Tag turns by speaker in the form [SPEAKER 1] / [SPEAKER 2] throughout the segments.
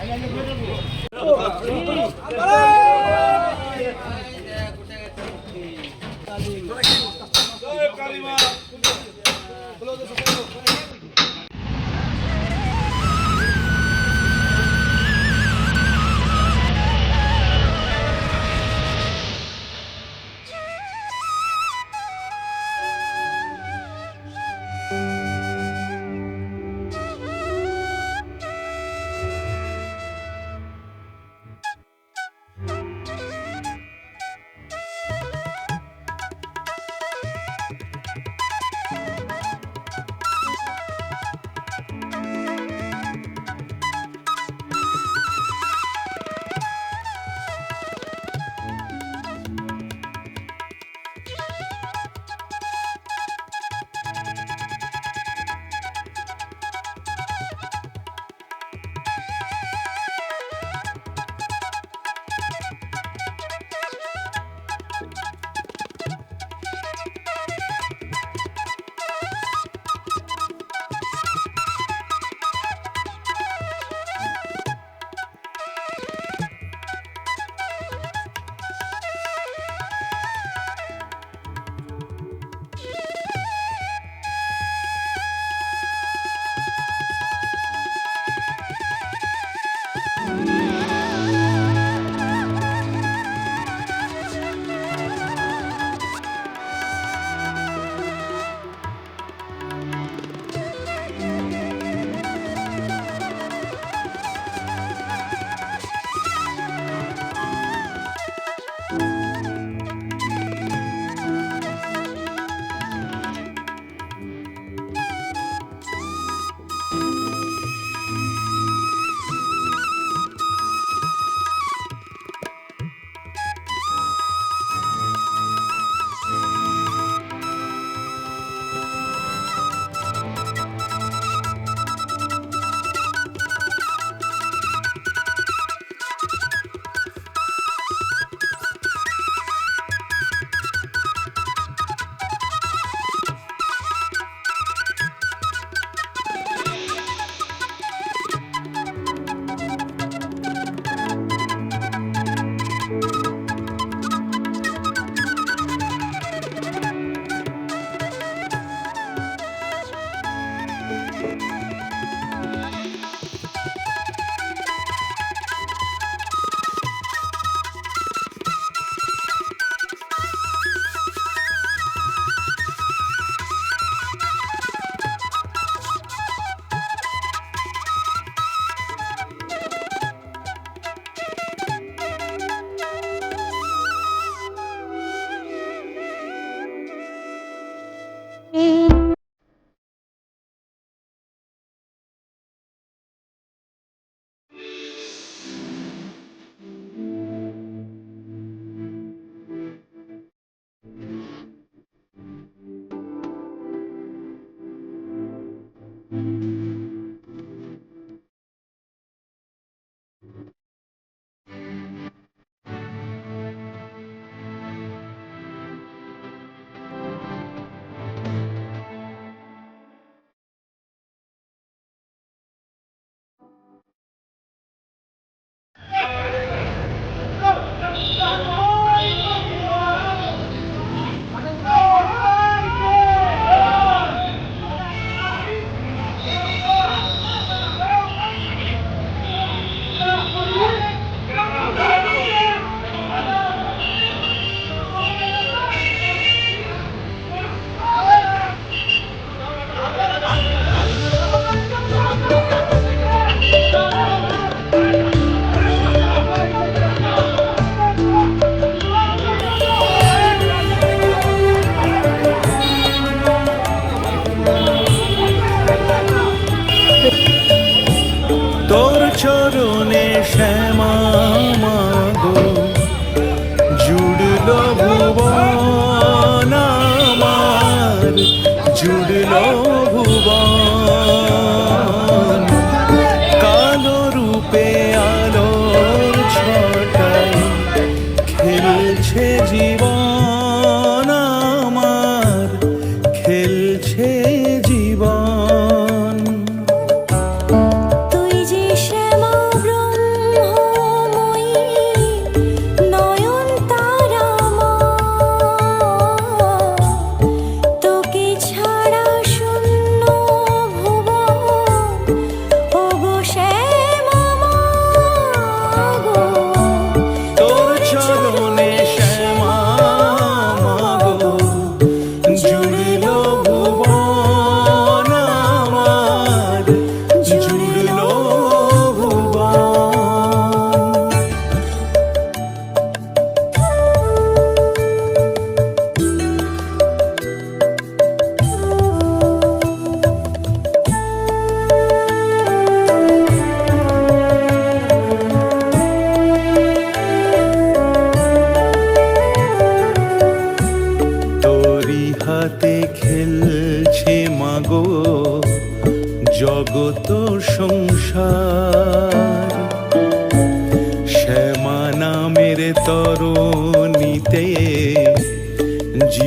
[SPEAKER 1] అయ్యా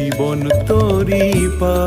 [SPEAKER 1] জীবন তরি পা।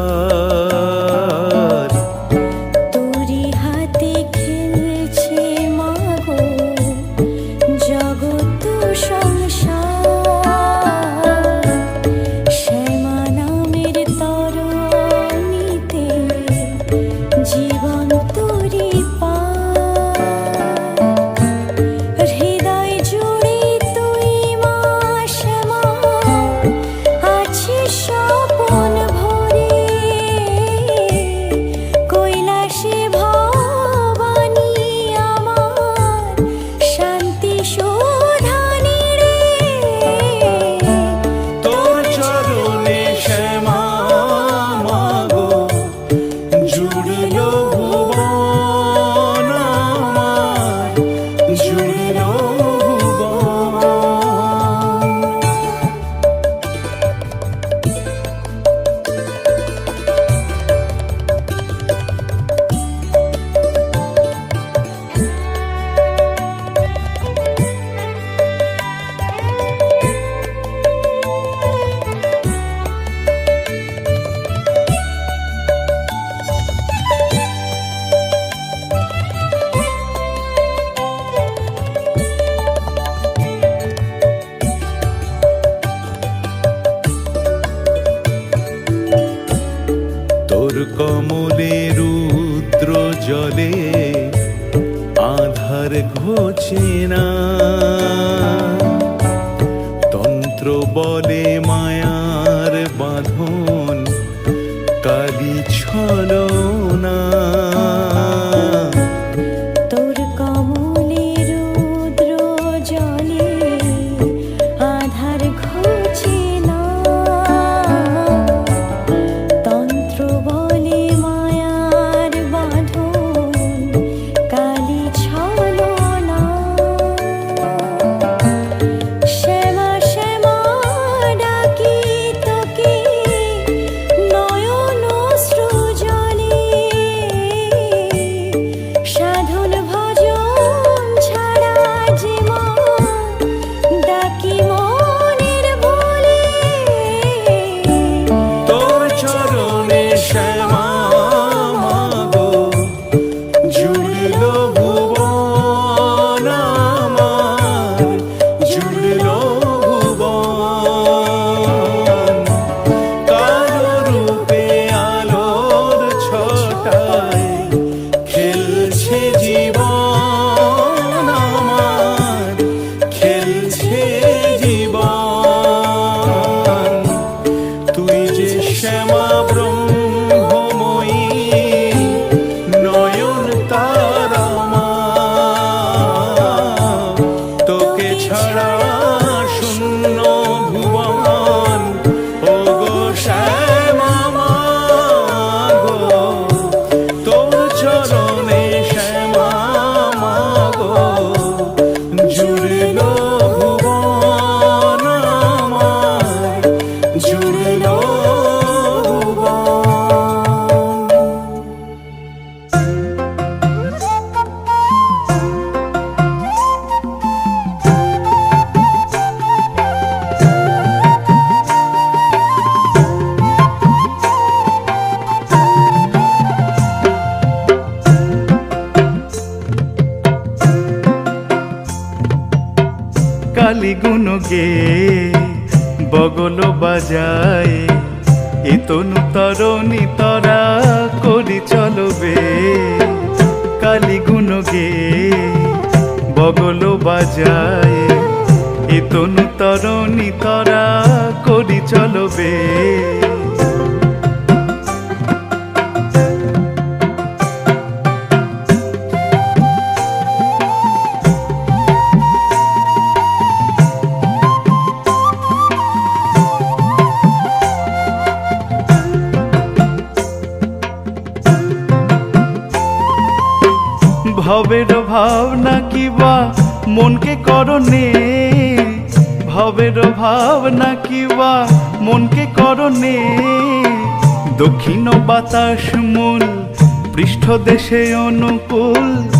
[SPEAKER 1] ঘোচে না নারী গুণ গে বগল বাজায়। এ তনু তরণী তরা করি চলবে। কালী গুণ গে বগল বাজায়। এ তনু তরণী তরা করি চলবে। ভাবের ভাবনা কি বা? মনকে করণে। ভাবের ভাবনা কি বা? মনকে করণে।
[SPEAKER 2] দক্ষিণ বাতাস মূল পৃষ্ঠদেশে অনুকূল।